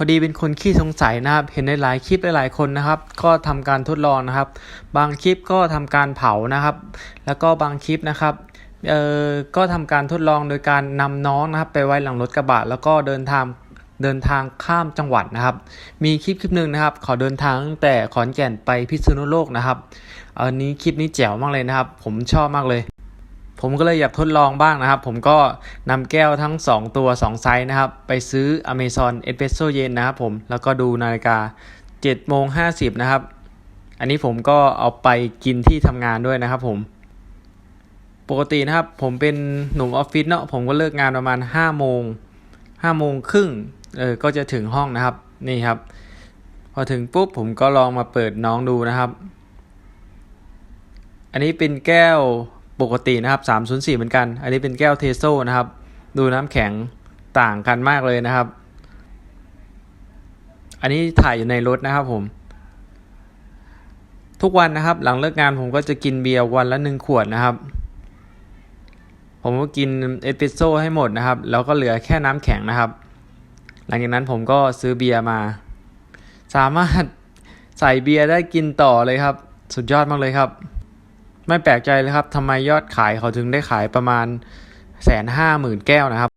อดีเป็นคนขี้สงสัยนะครับ เห็นในหลายคลิปหลายๆคนนะครับ ก็ทำการทดลองนะครับ บางคลิปก็ทำการเผานะครับ แล้วก็บางคลิปนะครับเอ่อก็ทำการทดลองโดยการนำน้องนะครับไปไว้หลังรถกระบะแล้วก็เดินทางเดินทางข้ามจังหวัดนะครับ มีคลิปคลิปหนึ่งนะครับเขาเดินทางตั้งแต่ขอนแก่นไปพิษณุโลกนะครับ อันนี้คลิปนี้แจ๋วมากเลยนะครับ ผมชอบมากเลย ผมก็เลยอยากทดลองบ้างนะครับ ผมก็นำแก้วทั้ง 2 ตัว 2 ไซส์นะครับ ไปซื้อ Amazon Espresso เย็นนะครับผมแล้วก็ดูนาฬิกา7โมง50 นะครับ อันนี้ผมก็เอาไปกินที่ทำงานด้วยนะครับผม ปกตินะครับผมเป็นหนุ่มออฟฟิศเนาะผมก็เลิกงานประมาณ5โมง5โมงครึ่งเออก็จะถึงห้องนะครับนี่ครับ พอถึงปุ๊บผมก็ลองมาเปิดน้องดูนะครับ อันนี้เป็นแก้ว ปกตินะครับ 304 เหมือนกัน อันนี้เป็นแก้วเทโซนะครับ ดูน้ำแข็งต่างกันมากเลยนะครับ อันนี้ถ่ายอยู่ในรถนะครับผม ทุกวันนะครับ หลังเลิกงานผมก็จะกินเบียร์วันละหนึ่งขวดนะครับ ผมก็กินเอสเปรสโซ่ให้หมดนะครับ แล้วก็เหลือแค่น้ำแข็งนะครับ หลังจากนั้นผมก็ซื้อเบียร์มา สามารถใส่เบียร์ได้กินต่อเลยครับ สุดยอดมากเลยครับ ไม่แปลกใจเลยครับทำไมยอดขายเขาถึงได้ขายประมาณแสนห้าหมื่นแก้วนะครับ